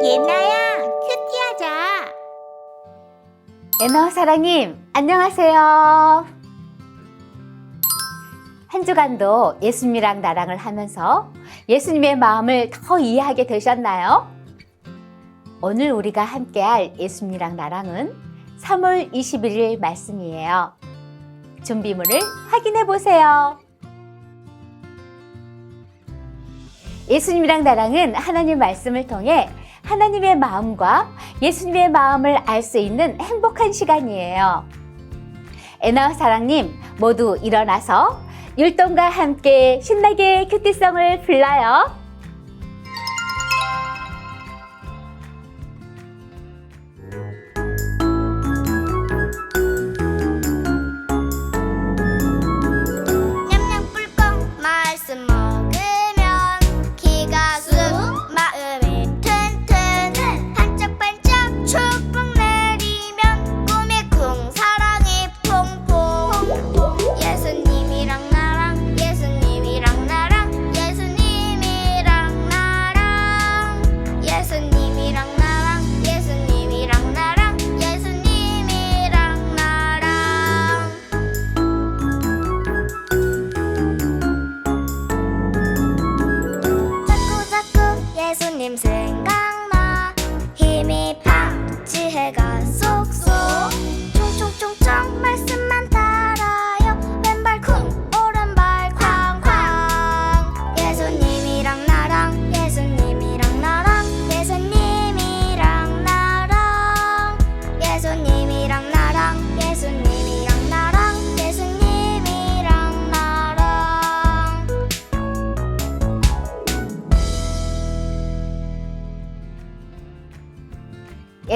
예나야, 큐티하자. 에너 사랑님, 안녕하세요. 한 주간도 예수님이랑 나랑을 하면서 예수님의 마음을 더 이해하게 되셨나요? 오늘 우리가 함께할 예수님이랑 나랑은 3월 21일 말씀이에요. 준비물을 확인해 보세요. 예수님이랑 나랑은 하나님 말씀을 통해 하나님의 마음과 예수님의 마음을 알 수 있는 행복한 시간이에요. 에나와 사랑님 모두 일어나서 율동과 함께 신나게 큐티성을 불러요.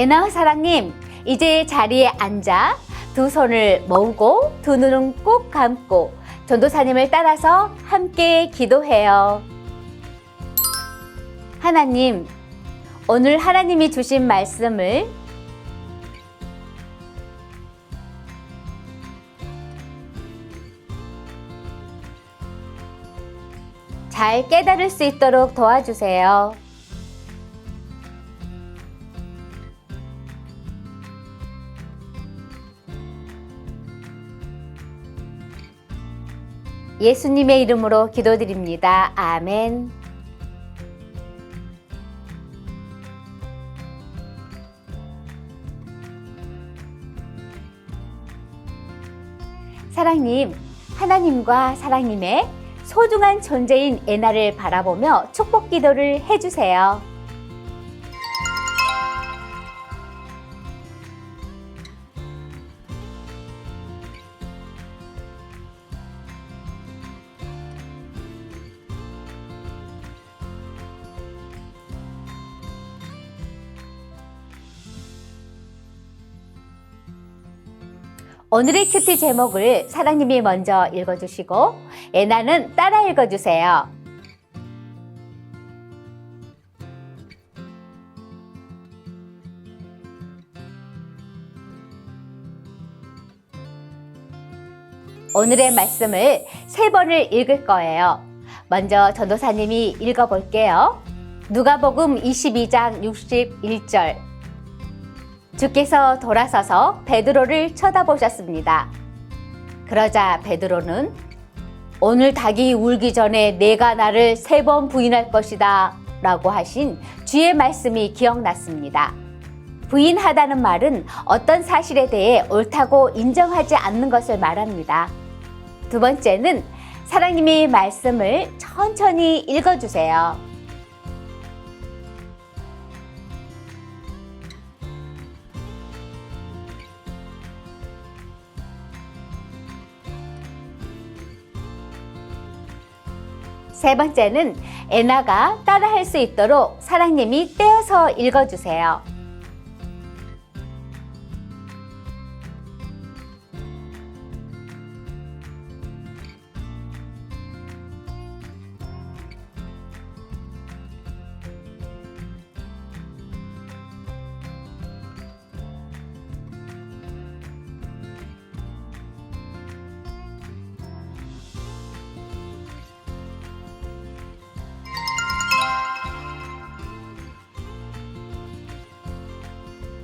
에나와 사랑님, 이제 자리에 앉아 두 손을 모으고 두 눈은 꼭 감고 전도사님을 따라서 함께 기도해요. 하나님, 오늘 하나님이 주신 말씀을 잘 깨달을 수 있도록 도와주세요. 예수님의 이름으로 기도드립니다. 아멘. 사랑님, 하나님과 사랑님의 소중한 존재인 애나를 바라보며 축복 기도를 해주세요. 오늘의 큐티 제목을 사랑님이 먼저 읽어주시고 애나는 따라 읽어주세요. 오늘의 말씀을 세 번을 읽을 거예요. 먼저 전도사님이 읽어볼게요. 누가복음 22장 61절. 주께서 돌아서서 베드로를 쳐다보셨습니다. 그러자 베드로는 오늘 닭이 울기 전에 내가 나를 세 번 부인할 것이다 라고 하신 주의 말씀이 기억났습니다. 부인하다는 말은 어떤 사실에 대해 옳다고 인정하지 않는 것을 말합니다. 두 번째는 사랑님이 말씀을 천천히 읽어주세요. 세 번째는 애나가 따라할 수 있도록 사랑님이 떼어서 읽어주세요.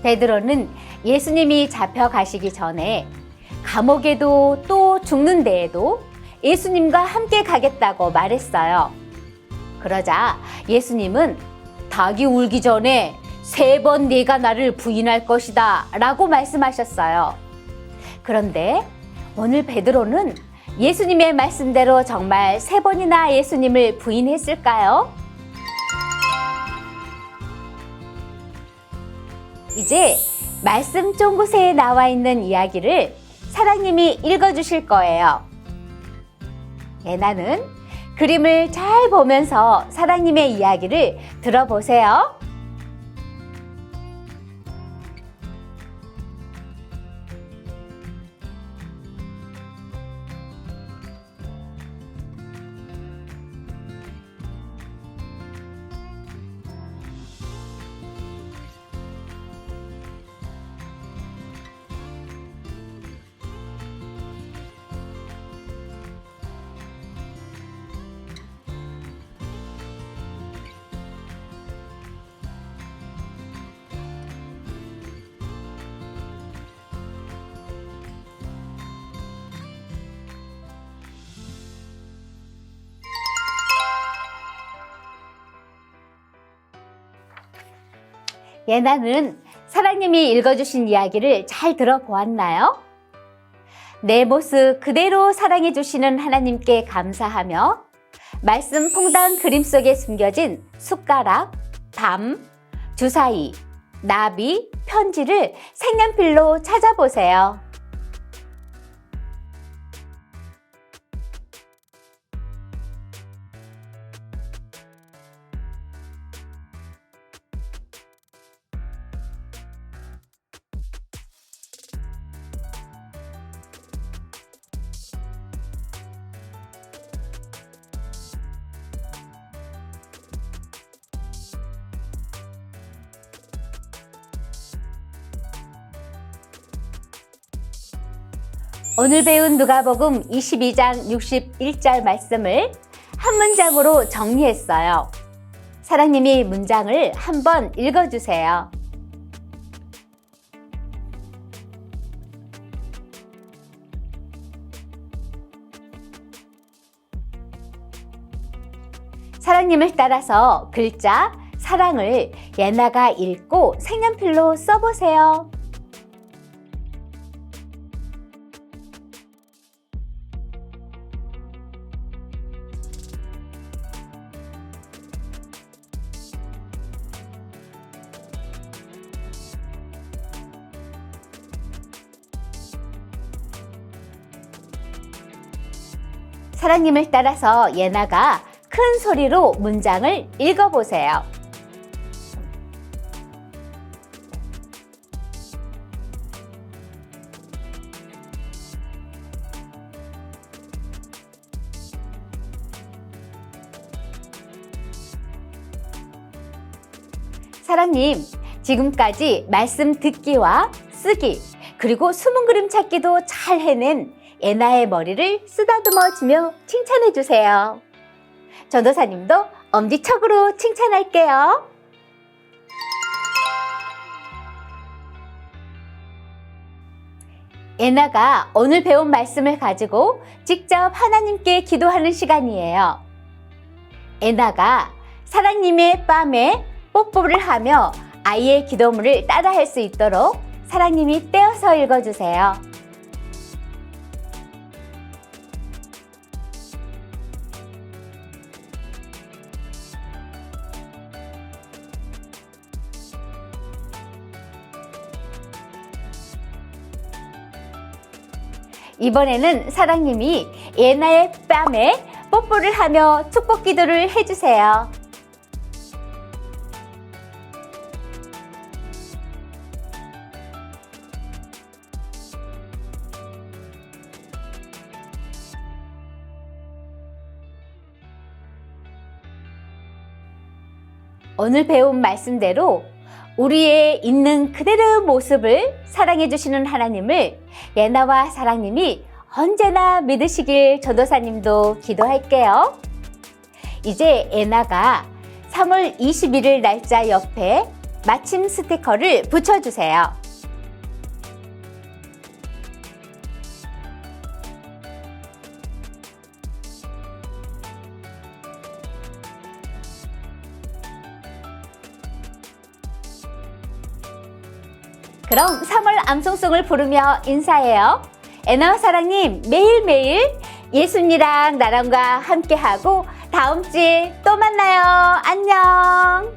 베드로는 예수님이 잡혀가시기 전에 감옥에도 또 죽는 데에도 예수님과 함께 가겠다고 말했어요. 그러자 예수님은 닭이 울기 전에 세 번 네가 나를 부인할 것이다 라고 말씀하셨어요. 그런데 오늘 베드로는 예수님의 말씀대로 정말 세 번이나 예수님을 부인했을까요? 이제 말씀 쫑곳에 나와 있는 이야기를 사랑님이 읽어주실 거예요. 예나는 그림을 잘 보면서 사랑님의 이야기를 들어보세요. 예나는 사랑님이 읽어주신 이야기를 잘 들어보았나요? 내 모습 그대로 사랑해주시는 하나님께 감사하며 말씀 퐁당 그림 속에 숨겨진 숟가락, 담, 주사위, 나비, 편지를 색연필로 찾아보세요. 오늘 배운 누가복음 22장 61절 말씀을 한 문장으로 정리했어요. 사랑님이 문장을 한번 읽어주세요. 사랑님을 따라서 글자 사랑을 예나가 읽고 색연필로 써보세요. 사랑님을 따라서 예나가 큰 소리로 문장을 읽어보세요. 사랑님, 지금까지 말씀 듣기와 쓰기, 그리고 숨은 그림 찾기도 잘 해낸 애나의 머리를 쓰다듬어 주며 칭찬해 주세요. 전도사님도 엄지척으로 칭찬할게요. 애나가 오늘 배운 말씀을 가지고 직접 하나님께 기도하는 시간이에요. 애나가 사랑님의 뺨에 뽀뽀를 하며 아이의 기도문을 따라할 수 있도록 사랑님이 떼어서 읽어주세요. 이번에는 사랑님이 예나의 뺨에 뽀뽀를 하며 축복 기도를 해주세요. 오늘 배운 말씀대로 우리의 있는 그대로의 모습을 사랑해 주시는 하나님을 예나와 사랑님이 언제나 믿으시길 전도사님도 기도할게요. 이제 예나가 3월 21일 날짜 옆에 마침 스티커를 붙여주세요. 그럼 3월 암송송을 부르며 인사해요. 애나와 사랑님 매일매일 예순이랑 나랑과 함께하고 다음 주에 또 만나요. 안녕.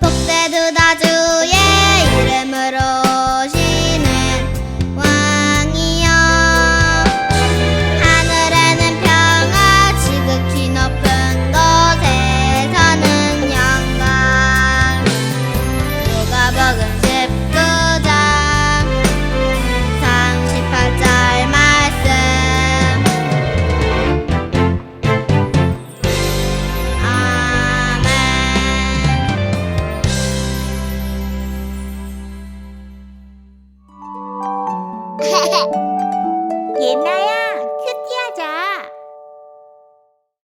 복대두